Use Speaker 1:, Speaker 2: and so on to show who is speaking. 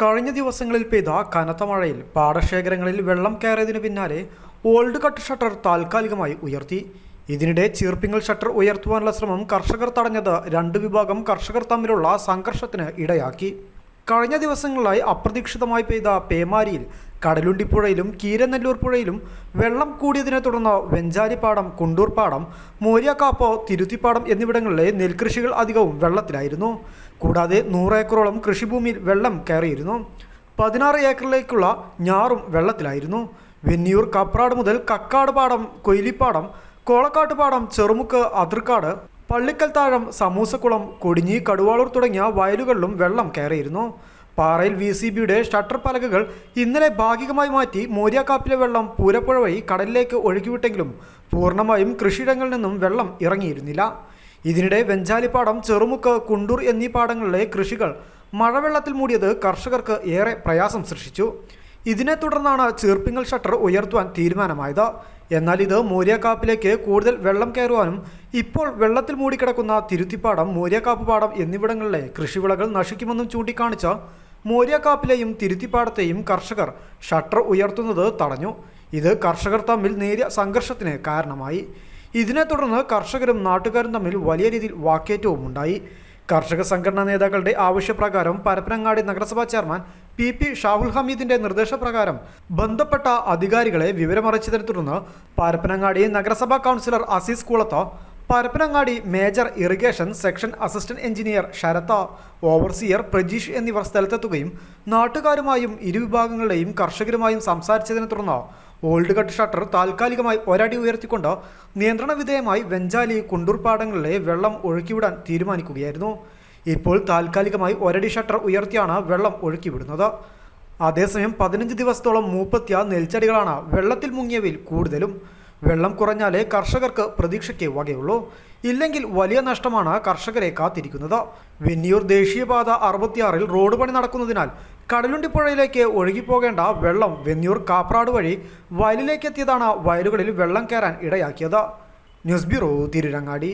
Speaker 1: കഴിഞ്ഞ ദിവസങ്ങളിൽ പെയ്ത കനത്ത മഴയിൽ പാടശേഖരങ്ങളിൽ വെള്ളം കയറിയതിനു പിന്നാലെ ഓൾഡ് കട്ട് ഷട്ടർ താൽക്കാലികമായി ഉയർത്തി. ഇതിനിടെ ചീർപ്പിങ്ങൽ ഷട്ടർ ഉയർത്തുവാനുള്ള ശ്രമം കർഷകർ തടഞ്ഞത് രണ്ട് വിഭാഗം കർഷകർ തമ്മിലുള്ള സംഘർഷത്തിന് ഇടയാക്കി. കഴിഞ്ഞ ദിവസങ്ങളിലായി അപ്രതീക്ഷിതമായി പെയ്ത പേമാരിയിൽ കടലുണ്ടിപ്പുഴയിലും കീരനെല്ലൂർ പുഴയിലും വെള്ളം കൂടിയതിനെ തുടർന്ന് വെഞ്ചാലിപ്പാടം കുണ്ടൂർപ്പാടം മോര്യാക്കാപ്പോ തിരുത്തിപ്പാടം എന്നിവിടങ്ങളിലെ നെൽകൃഷികൾ അധികവും വെള്ളത്തിലായിരുന്നു. കൂടാതെ നൂറേക്കറോളം കൃഷിഭൂമിയിൽ വെള്ളം കയറിയിരുന്നു. പതിനാറ് ഏക്കറിലേക്കുള്ള ഞാറും വെള്ളത്തിലായിരുന്നു. വെന്നിയൂർ കപ്രാട് മുതൽ കക്കാട് പാടം കൊയിലിപ്പാടം കോളക്കാട്ട് പാടം ചെറുമുക്ക് അതിർക്കാട് പള്ളിക്കൽ താഴം സമൂസക്കുളം കൊടിഞ്ഞി കടുവാളൂർ തുടങ്ങിയ വയലുകളിലും വെള്ളം കയറിയിരുന്നു. പാറയിൽ വി സി ബിയുടെ ഷട്ടർ പലകകൾ ഇന്നലെ ഭാഗികമായി മാറ്റി മോര്യാക്കാപ്പിലെ വെള്ളം പൂരപ്പുഴ വഴി കടലിലേക്ക് ഒഴുകിവിട്ടെങ്കിലും പൂർണമായും കൃഷിയിടങ്ങളിൽ നിന്നും വെള്ളം ഇറങ്ങിയിരുന്നില്ല. ഇതിനിടെ വെഞ്ചാലിപ്പാടം ചെറുമുക്ക് കുണ്ടൂർ എന്നീ പാടങ്ങളിലെ കൃഷികൾ മഴവെള്ളത്തിൽ മൂടിയത് കർഷകർക്ക് ഏറെ പ്രയാസം സൃഷ്ടിച്ചു. ഇതിനെ തുടർന്നാണ് ചീർപ്പിങ്ങൽ ഷട്ടർ ഉയർത്തുവാൻ തീരുമാനമായത്. എന്നാൽ ഇത് മോര്യാക്കാപ്പിലേക്ക് കൂടുതൽ വെള്ളം കയറുവാനും ഇപ്പോൾ വെള്ളത്തിൽ മൂടിക്കിടക്കുന്ന തിരുത്തിപ്പാടം മോര്യാക്കാപ്പ് പാടം എന്നിവിടങ്ങളിലെ കൃഷിവിളകൾ നശിക്കുമെന്നും ചൂണ്ടിക്കാണിച്ച മോര്യാക്കാപ്പിലെയും തിരുത്തിപ്പാടത്തെയും കർഷകർ ഷട്ടർ ഉയർത്തുന്നത് തടഞ്ഞു. ഇത് കർഷകർ തമ്മിൽ നേരിയ സംഘർഷത്തിന് കാരണമായി. ഇതിനെ തുടർന്ന് കർഷകരും നാട്ടുകാരും തമ്മിൽ വലിയ രീതിയിൽ വാക്കേറ്റവും ഉണ്ടായി കർഷക സംഘടനാ നേതാക്കളുടെ ആവശ്യപ്രകാരം പരപ്പനങ്ങാടി നഗരസഭാ ചെയർമാൻ പി പി ഷാഹുൽ ഹമീദിന്റെ നിർദ്ദേശപ്രകാരം ബന്ധപ്പെട്ട അധികാരികളെ വിവരമറിച്ചതിനെ തുടർന്ന് പരപ്പനങ്ങാടി നഗരസഭാ councillor Azeez കുളത്ത Parappanangadi major irrigation section assistant engineer Sarath overseer Prajeesh എന്നിവർ സ്ഥലത്തെത്തുകയും നാട്ടുകാരുമായും ഇരുവിഭാഗങ്ങളുടെയും കർഷകരുമായും സംസാരിച്ചതിനെ തുടർന്ന് ഓൾഡ് കട്ട് ഷട്ടർ താൽക്കാലികമായി ഒരടി ഉയർത്തിക്കൊണ്ട് നിയന്ത്രണ വിധേയമായി വെഞ്ചാലി കുണ്ടൂർപാടങ്ങളിലെ വെള്ളം ഒഴുക്കിവിടാൻ തീരുമാനിക്കുകയായിരുന്നു. ഇപ്പോൾ താൽക്കാലികമായി ഒരടി ഷട്ടർ ഉയർത്തിയാണ് വെള്ളം ഒഴുക്കിവിടുന്നത്. അതേസമയം പതിനഞ്ച് ദിവസത്തോളം മൂപ്പത്തിയ നെൽച്ചെടികളാണ് വെള്ളത്തിൽ മുങ്ങിയവയിൽ കൂടുതലും. വെള്ളം കുറഞ്ഞാലേ കർഷകർക്ക് പ്രതീക്ഷയ്ക്ക് വകയുള്ളൂ. ഇല്ലെങ്കിൽ വലിയ നഷ്ടമാണ് കർഷകരെ കാത്തിരിക്കുന്നത്. വെന്നിയൂർ ദേശീയപാത അറുപത്തിയാറിൽ റോഡ് പണി നടക്കുന്നതിനാൽ കടലുണ്ടിപ്പുഴയിലേക്ക് ഒഴുകിപ്പോകേണ്ട വെള്ളം വെന്നിയൂർ കാപ്രാട് വഴി വയലിലേക്കെത്തിയതാണ് വയലുകളിൽ വെള്ളം കയറാൻ ഇടയാക്കിയത്. News bureau Tirurangadi.